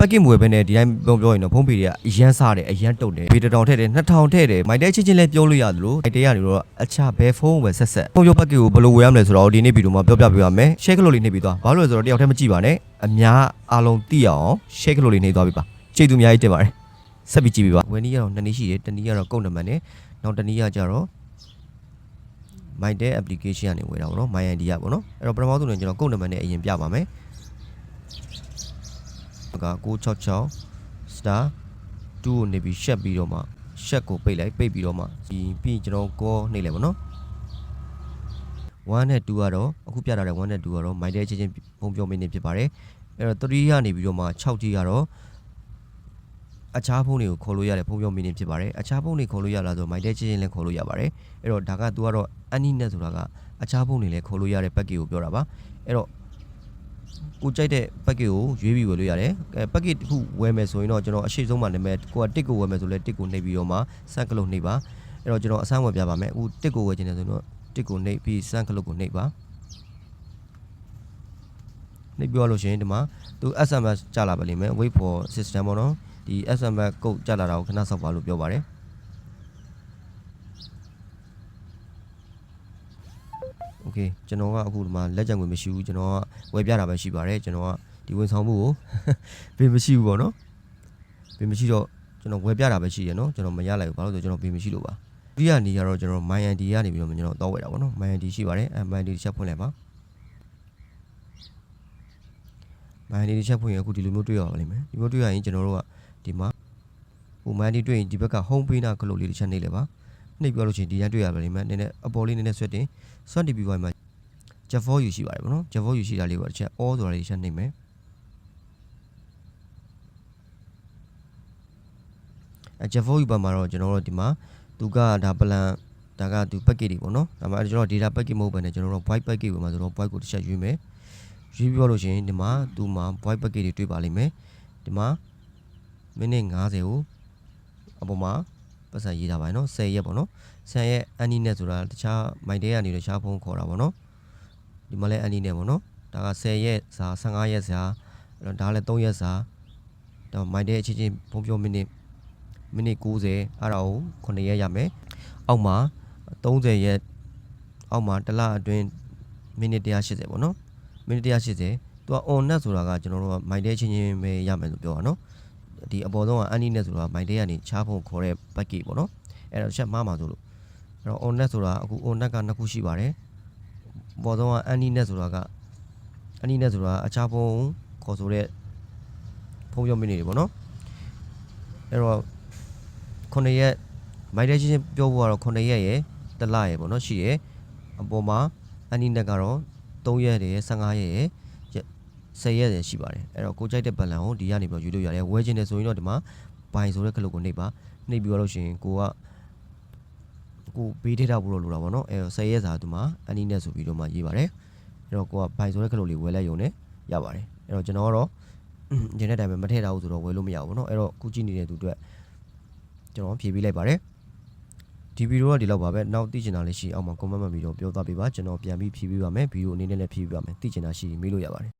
က်ကစ်မွေပဲနဲ့ဒီတိုင်းပြောပြောရင်တော့ဖုန်းပေတွေကအရန်စားတယ်အရန်တုတ်တယ်ပေတထောင်ထည့်တယ်2000ထည့်တယ်မိုက်တဲချင်းချင်းလည်းပြောလို့ရတယ်လို့မိုက်တဲကနေတော့အချဘယ်ဖုန်းပဲဆက်ဆက်ဖုန်းပြောပက်ကစ်ကိုဘယ်လိုဝယ်ရမလဲဆိုတော့ဒီနေ့ဗီဒီယိုမှာပြောပြပေးပါမယ် share ကလို့လေးနှိပ်ပြီးသွားဘာလို့လဲဆိုတော့တယောက်တည်းမကြည့်ပါနဲ့အများအားလုံးသိအောင် share ကလို့လေးနှိပ်သွားပြီပါကျေးဇူးအများကြီးတင်ပါတယ်ဆက်ပြီးကြည့်ပေးပါဝယ်နည်းကတော့နှစ်နည်းရှိတယ်တစ်နည်းကတော့ကုတ်နံပါတ်နဲ့နောက်တစ်နည်းကကြတော့ my day application ကနေဝယ်တာပေါ့နော် my id ရပေါ့နော်အဲ့တော့ပထမဆုံးနေကျွန်တော်ကုတ်နံပါတ်နဲ့အရင်ပြပါမယ် က966 star 2ကိုနေပြီးရှက်ပြီးတော့မှရှက်ကိုပိတ်လိုက်ပိတ်ပြီးတော့မှဒီပြီးကျွန်တော်ကောနှိပ်လိုက်ပေါ့နော်1နဲ့2ကတော့အခုပြထားတဲ့1နဲ့2ကတော့ my day ချင်းချင်းပုံပြောမင်းနေဖြစ်ပါတယ်အဲ့တော့3ကနေပြီးတော့မှ6ကြီးကတော့အခြားဖုန်းတွေကိုခေါ်လို့ရတယ်ဖုန်းပြောမင်းနေဖြစ်ပါတယ်အခြားဖုန်းတွေခေါ်လို့ရလားဆို my day ချင်းချင်းလည်းခေါ်လို့ရပါတယ်အဲ့တော့ဒါက तू ကတော့ anynet ဆိုတာကအခြားဖုန်းတွေလည်းခေါ်လို့ရတဲ့ package ကိုပြောတာပါအဲ့တော့ ကိုကြိုက်တဲ့ package ကိုရွေးပြီးဝယ်လို့ရတယ်အဲ package တစ်ခုဝယ်မယ်ဆိုရင်တော့ကျွန်တော်အရှိဆုံးမှနာမည်ကိုကတစ်ကိုဝယ်မယ်ဆိုလဲတစ်ကိုနှိပ်ပြီးတော့မှစန့်ကလုတ်နှိပ်ပါအဲ့တော့ကျွန်တော်အဆန်းဝယ်ပြပါမယ်အခုတစ်ကိုဝယ်ခြင်းတယ်ဆိုတော့တစ်ကိုနှိပ်ပြီးစန့်ကလုတ်ကိုနှိပ်ပါနှိပ်ပြီးတော့လို့ရှိရင်ဒီမှာသူ SMS ကြာလာပါလိမ့်မယ် wait for system ပေါ့နော်ဒီ SMS code ကြာလာတာကိုခဏစောက်ပါလို့ပြောပါတယ် โอเคကျွန်တော်ကအခုဒီမှာလက်ကြံငွေမရှိဘူးကျွန်တော်ကဝယ်ပြတာပဲရှိပါတယ်ကျွန်တော်ကဒီဝန်ဆောင်မှုကို ဘေးမရှိဘူးပေါ့နော်ဘေးမရှိတော့ကျွန်တော်ဝယ်ပြတာပဲရှိရနော်ကျွန်တော်မရလိုက်ဘူးဘာလို့လဲဆိုကျွန်တော်ဘေးမရှိလို့ပါဒီကနေကတော့ကျွန်တော် MyND ကနေပြီးတော့ကျွန်တော်တော့ဝယ်တာပေါ့နော် MyND ရှိပါတယ်အဲ MyND တစ်ချက်ဖွင့်လိုက်ပါ MyND တစ်ချက်ဖွင့်ရင်အခုဒီလိုမျိုးတွေ့ရပါလိမ့်မယ်ဒီမျိုးတွေ့ရရင်ကျွန်တော်တို့ကဒီမှာဟို MyND တွေ့ရင်ဒီဘက်က home page နာကလို့လေးတစ်ချက်နှိပ်လိုက်ပါ နှိပ်ပြလို့ရှိရင်ဒီတိုင်းတွေ့ရပါလိမ့်မယ်နည်းနည်းအပေါ်လေးနည်းနည်းဆွတ်တင်ဆွတ်တင်ပြီးသွားမှ Jet 4 U ရှိပါတယ်ဗောနော် Jet 4 U ရှိတာလေးပေါ့တစ်ချက် all ဆိုတာလေးတစ်ချက်နှိပ်မယ်အဲ Jet 4 U ဘက်မှာတော့ကျွန်တော်တို့ဒီမှာသူကဒါပလန်ဒါကသူ package တွေပေါ့နော်ဒါမှကျွန်တော် data package မဟုတ်ဘဲနဲ့ကျွန်တော်တို့ voice package ဝင်မှာဆိုတော့ voice ကိုတစ်ချက်ရွေးမယ်ရွေးပြီးတော့လို့ရှိရင်ဒီမှာသူမှာ voice package တွေတွေ့ပါလိမ့်မယ်ဒီမှာမိနစ်90ကိုအပေါ်မှာ ပတ်စံရေးထားပါတယ်နော်10ရက်ပေါ့နော်10ရက် anynet ဆိုတာတခြား my day ကနေတခြားဖုန်းခေါ်တာပေါ့နော်ဒီမှာလည်းအနီနဲ့ပေါ့နော်ဒါက10ရက်စာ15ရက်စာအဲ့တော့ဒါလည်း3ရက်စာတော့မိုက်တဲ့အချင်းချင်းဖုံးပြောမိနစ်မိနစ်90အဲ့ဒါကို9ရက်ရမယ်အောက်မှာ30ရက်အောက်မှာတစ်လအတွင်းမိနစ်180ပေါ့နော်မိနစ်180သူက on net ဆိုတာကကျွန်တော်တို့ကမိုက်တဲ့အချင်းချင်းပဲရမယ်လို့ပြောတာနော် ဒီအပေါ်ဆုံးကအနီနဲ့ဆိုတာမိုက်တဲ့ကနေချားဖုံခေါ်တဲ့ package ပေါ့နော်အဲ့တော့ချက်မှားမှာဆိုလို့အဲ့တော့ on net ဆိုတာအခု on net ကနှစ်ခုရှိပါတယ်ပေါ်ဆုံးကအန်နီနဲ့ဆိုတာကအန်နီနဲ့ဆိုတာအခြားဖုန်းခေါ်ဆိုတဲ့ဖုန်းပြောမိနေတယ်ပေါ့နော်အဲ့တော့9ရက်မိုက်တဲ့ချင်းပြောဖို့ကတော့9ရက်ရယ်တစ်လရယ်ပေါ့နော်ရှိရယ်အပေါ်မှာအန်နီနဲ့ကတော့3ရက်ရယ်15ရက်ရယ် 10ရက်ရယ်ရှိပါတယ်အဲ့တော့ကိုကြိုက်တဲ့ဘလန်ကိုဒီကနေပြီးယူလို့ရတယ်ဝဲခြင်းတယ်ဆိုရင်တော့ဒီမှာဘိုင်ဆိုတဲ့ကလုတ်ကိုနှိပ်ပါနှိပ်ပြီးတော့လို့ရှိရင်ကိုကကိုဘေးထိထားဖို့လို့လိုတာပေါ့နော်အဲတော့10ရက်စာဒီမှာအန်နီနဲ့ဆိုပြီးတော့မှရေးပါတယ်အဲ့တော့ကိုကဘိုင်ဆိုတဲ့ကလုတ်လေးဝယ်လိုက်ရုံနဲ့ရပါတယ်အဲ့တော့ကျွန်တော်ကတော့ဒီနေ့တိုင်းပဲမထည့်ထားဘူးဆိုတော့ဝယ်လို့မရဘူးပေါ့နော်အဲ့တော့ခုကြည့်နေတဲ့သူအတွက်ကျွန်တော်ဖြည့်ပေးလိုက်ပါတယ်ဒီဗီဒီယိုကဒီလောက်ပါပဲနောက်သိချင်တာလေးရှိအောင်မှာ comment မှတ်ပြီးတော့ပြောသားပေးပါကျွန်တော်ပြန်ပြီးဖြည့်ပေးပါမယ်ဗီဒီယိုအနေနဲ့လည်းဖြည့်ပေးပါမယ်သိချင်တာရှိရင်မေးလို့ရပါတယ်